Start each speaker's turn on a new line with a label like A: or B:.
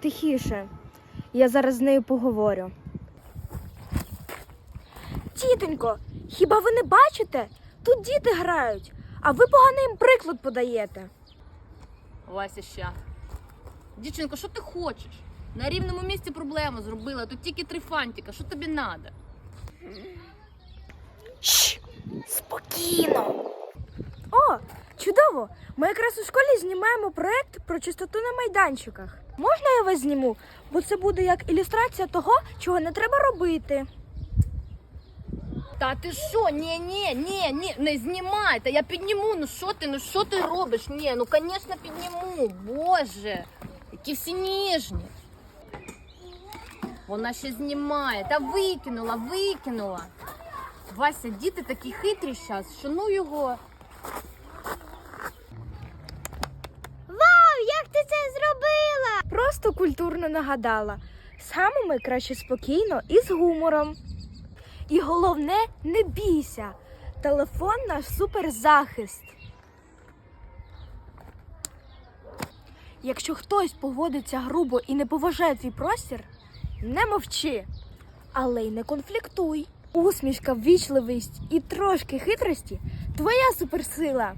A: тихіше. Я зараз з нею поговорю. Тітонько, хіба ви не бачите? Тут діти грають, а ви поганий їм приклад подаєте.
B: Вася ще. Дівчинко, що ти хочеш? На рівному місці проблему зробила, тут тільки три фантика. Що тобі треба?
A: Шш, спокійно. Чудово! Ми якраз у школі знімаємо проект про чистоту на майданчиках. Можна я вас зніму? Бо це буде як ілюстрація того, чого не треба робити.
B: Та ти що? Ні, ні, ні, ні, не знімай. Та я підніму. Ну що ти? Ну що ти робиш? Ні, ну звісно підніму. Боже, які всі ніжні. Вона ще знімає. Та викинула, викинула. Вася, діти такі хитрі зараз, що ну його.
A: Вау, як ти це зробила? Просто культурно нагадала. З хамами краще спокійно і з гумором. І головне, не бійся. Телефон наш суперзахист. Якщо хтось поводиться грубо і не поважає твій простір, не мовчи, але й не конфліктуй. Усмішка, ввічливість і трошки хитрості твоя суперсила.